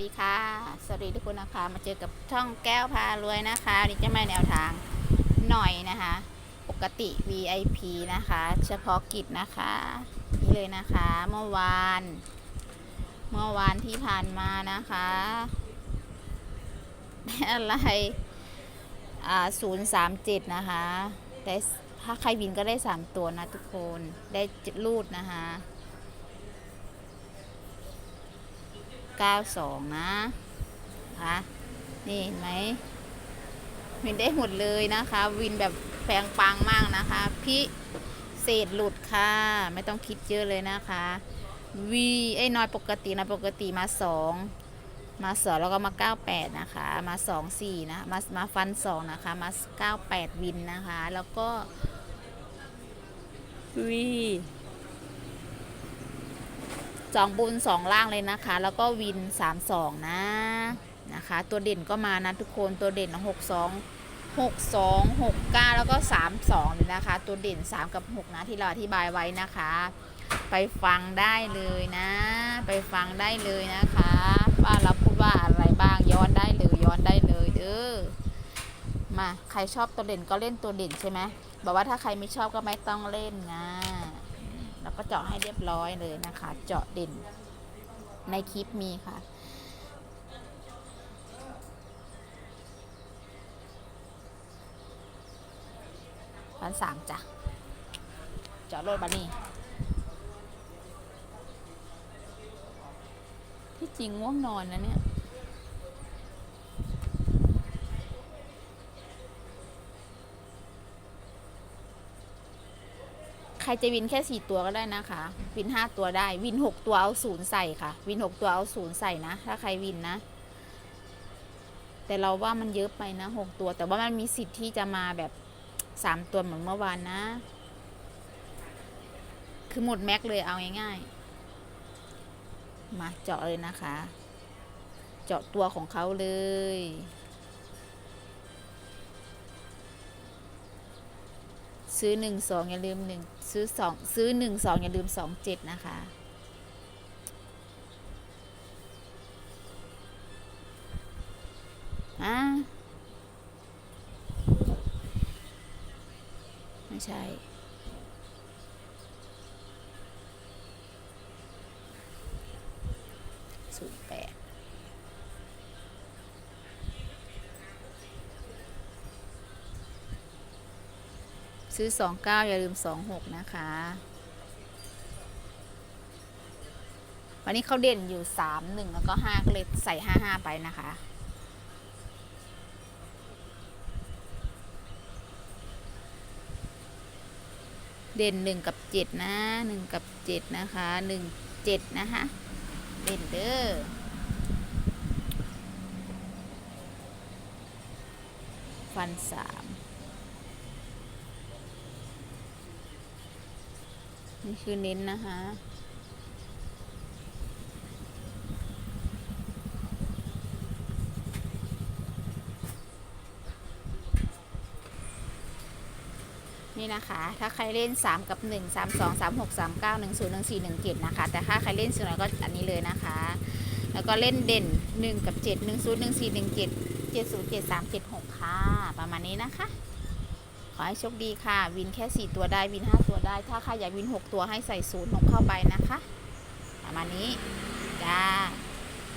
สวัสดีค่ะ สวัสดีทุกคนนะคะ มาเจอกับช่องแก้วพารวยนะคะนนี่จะมาแนวทางหน่อยนะคะ ปกติ VIP นะคะ เฉพาะกิจนะคะ นี่เลยนะคะ เมื่อวาน เมื่อวานที่ผ่านมานะคะได้อะไร อ่าศูนย์สามเจ็ดนะคะได้ถ้าใครวินก็ได้สามตัวนะทุกคน ได้รูดนะคะ 92นะนะคะนี่เห็นไหมวินได้หมดเลยนะคะ วินแบบแปลงปังมากนะคะ พิเศษหลุดค่ะ ไม่ต้องคิดเยอะเลยนะคะ วีไอ้น้อยปกตินะปกติมา 2 มาสองแล้วก็มา 98 นะคะ มา 2 4 นะ มามาฟัน 2 นะคะ มา 98 วินนะคะ แล้วก็วี สองบุญสองล่างเลยนะคะ แล้วก็วินสามสองนะนะคะ ตัวเด่นก็มานะทุกคนตัวเด่นหกสองหกสองหกเก้าแล้วก็สามสองเลยนะคะ ตัวเด่นสามกับหกนะที่เราอธิบายไว้นะคะ ไปฟังได้เลยนะ ไปฟังได้เลยนะคะว่าเราพูดว่าอะไรบ้างย้อนได้เลยย้อนได้เลยเด้อมาใครชอบตัวเด่นก็เล่นตัวเด่นใช่ไหมบอกว่าถ้าใครไม่ชอบก็ไม่ต้องเล่นนะ แล้วก็เจาะให้เรียบร้อยเลยนะคะ เจาะเด่นในคลิปมีค่ะพันสามจ้ะ เจาะรถบันนี่ที่จริงง่วงนอนนะเนี่ย ใครจะวินแค่สี่ตัวก็ได้นะคะ วินห้าตัวได้ วินหกตัวเอาศูนย์ใส่ค่ะ วินหกตัวเอาศูนย์ใส่นะ ถ้าใครวินนะ แต่เราว่ามันเยอะไปนะหกตัว แต่ว่ามันมีสิทธิ์ที่จะมาแบบสามตัวเหมือนเมื่อวานนะ คือหมดแม็กเลยเอาง่ายๆ มาเจาะเลยนะคะ เจาะตัวของเขาเลย ซื้อหนึ่งสองอย่าลืมหนึ่งซื้อสองซื้อหนึ่งสองอย่าลืมสองเจ็ดนะคะอะไม่ใช่ศูนย์แปด ซื้อสองเก้าอย่าลืมสองหกนะคะ วันนี้เขาเด่นอยู่สามหนึ่งแล้วก็ห้าก็เลยใส่ห้าห้าไปนะคะ เด่นหนึ่งกับเจ็ดนะหนึ่งกับเจ็ดนะคะหนึ่งเจ็ดนะคะ เด่นเด้อฟันสาม นี่คือเน้นนะคะนี่นะคะ ถ้าใครเล่น 3 กับ 1 3 2 3 6 3 9 1 0 1 4 1 7นะคะ แต่ถ้าใครเล่นส่วนใหญ่ก็อันนี้เลยนะคะ แล้วก็เล่นเด่น 1 กับ 7 1 0 1 4 1 7 7 0 7 3 7 6 ค่ะ ประมาณนี้นะคะ อให้โชคดีค่ะ วินแค่ 4 ตัวได้ วิน 5 ตัวได้ ถ้าใครอยากวิน 6 ตัวให้ใส่ศูนย์ลงเข้าไปนะคะ ประมาณนี้ จ้า